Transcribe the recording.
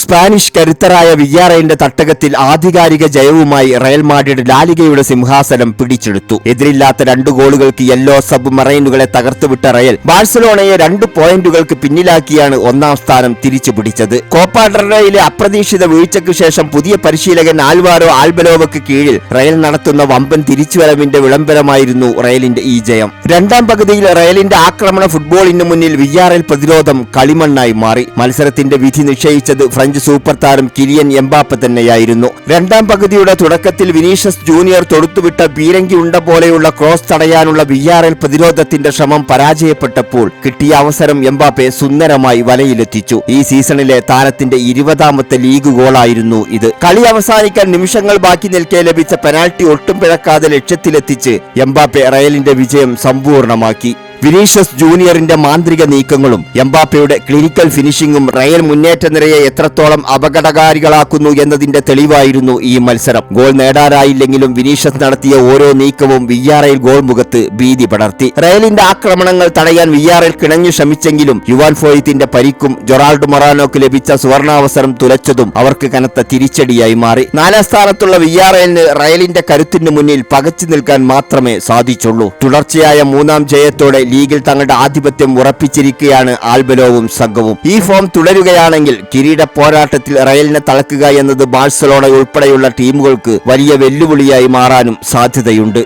Spanish കരുത്തരായ വിയ്യാറയിന്റെ തട്ടകത്തിൽ ആധികാരിക ജയവുമായി Real Madrid ലാലിഗയുടെ സിംഹാസനം പിടിച്ചെടുത്തു. എതിരില്ലാത്ത രണ്ട് ഗോളുകൾക്ക് യെല്ലോ സബ് മറൈനുകളെ തകർത്തുവിട്ട റയൽ ബാഴ്സലോണയെ രണ്ട് പോയിന്റുകൾക്ക് പിന്നിലാക്കിയാണ് ഒന്നാം സ്ഥാനം തിരിച്ചു പിടിച്ചത് കോപ്പാഡറയിലെ അപ്രതീക്ഷിത വീഴ്ചയ്ക്ക് ശേഷം പുതിയ പരിശീലകൻ ആൽവാരോ ആൽബലോവയ്ക്ക് കീഴിൽ റയൽ നടത്തുന്ന വമ്പൻ തിരിച്ചുവരവിന്റെ വിളംബരമായിരുന്നു റയലിന്റെ ഈ ജയം. രണ്ടാം പകുതിയിൽ റയലിന്റെ ആക്രമണ ഫുട്ബോളിന് മുന്നിൽ വിയ്യാറൽ പ്രതിരോധം കളിമണ്ണായി മാറി. മത്സരത്തിന്റെ വിധി നിശ്ചയിച്ചത് സൂപ്പർ താരം കിലിയൻ എംബാപ്പ തന്നെയായിരുന്നു. രണ്ടാം പകുതിയുടെ തുടക്കത്തിൽ വിനീഷ്യസ് ജൂനിയർ തൊടുത്തുവിട്ട പീരങ്കി ഉണ്ട പോലെയുള്ള ക്രോസ് തടയാനുള്ള വിയ്യാറൽ പ്രതിരോധത്തിന്റെ ശ്രമം പരാജയപ്പെട്ടപ്പോൾ കിട്ടിയ അവസരം എംബാപ്പെ സുന്ദരമായി വലയിലെത്തിച്ചു. ഈ സീസണിലെ താരത്തിന്റെ ഇരുപതാമത്തെ ലീഗ് ഗോളായിരുന്നു ഇത്. കളി അവസാനിക്കാൻ നിമിഷങ്ങൾ ബാക്കി നിൽക്കെ ലഭിച്ച പെനാൽറ്റി ഒട്ടും പിഴക്കാതെ ലക്ഷ്യത്തിലെത്തിച്ച് എംബാപ്പെ റയലിന്റെ വിജയം സമ്പൂർണമാക്കി. വിനീഷ്യസ് ജൂനിയറിന്റെ മാന്ത്രിക നീക്കങ്ങളും എംബാപ്പയുടെ ക്ലിനിക്കൽ ഫിനിഷിംഗും റയൽ മുന്നേറ്റ നിരയെ എത്രത്തോളം അപകടകാരികളാക്കുന്നു എന്നതിന്റെ തെളിവായിരുന്നു ഈ മത്സരം. ഗോൾ നേടാനായില്ലെങ്കിലും വിനീഷ്യസ് നടത്തിയ ഓരോ നീക്കവും വിയ്യാറയിൽ ഗോൾ മുഖത്ത് ഭീതി പടർത്തി. റയലിന്റെ ആക്രമണങ്ങൾ തടയാൻ വിയ്യാറയിൽ കിണഞ്ഞു ശ്രമിച്ചെങ്കിലും യുവാൻ ഫോയിത്തിന്റെ പരിക്കും ജൊറാൾഡ് മൊറാനോക്ക് ലഭിച്ച സുവർണാവസരം തുലച്ചതും അവർക്ക് കനത്ത തിരിച്ചടിയായി മാറി. നാലാം സ്ഥാനത്തുള്ള വിയ്യാറയലിന് റയലിന്റെ കരുത്തിന് മുന്നിൽ പകച്ചു നിൽക്കാൻ മാത്രമേ സാധിച്ചുള്ളൂ. തുടർച്ചയായ മൂന്നാം ജയത്തോടെ ലീഗിൽ തങ്ങളുടെ ആധിപത്യം ഉറപ്പിച്ചിരിക്കുകയാണ് ആൽബലോവും സംഘവും. ഈ ഫോം തുടരുകയാണെങ്കിൽ കിരീട പോരാട്ടത്തിൽ റയലിനെ തളക്കുക എന്നത് ബാഴ്സലോണ ഉൾപ്പെടെയുള്ള ടീമുകൾക്ക് വലിയ വെല്ലുവിളിയായി മാറാനും സാധ്യതയുണ്ട്.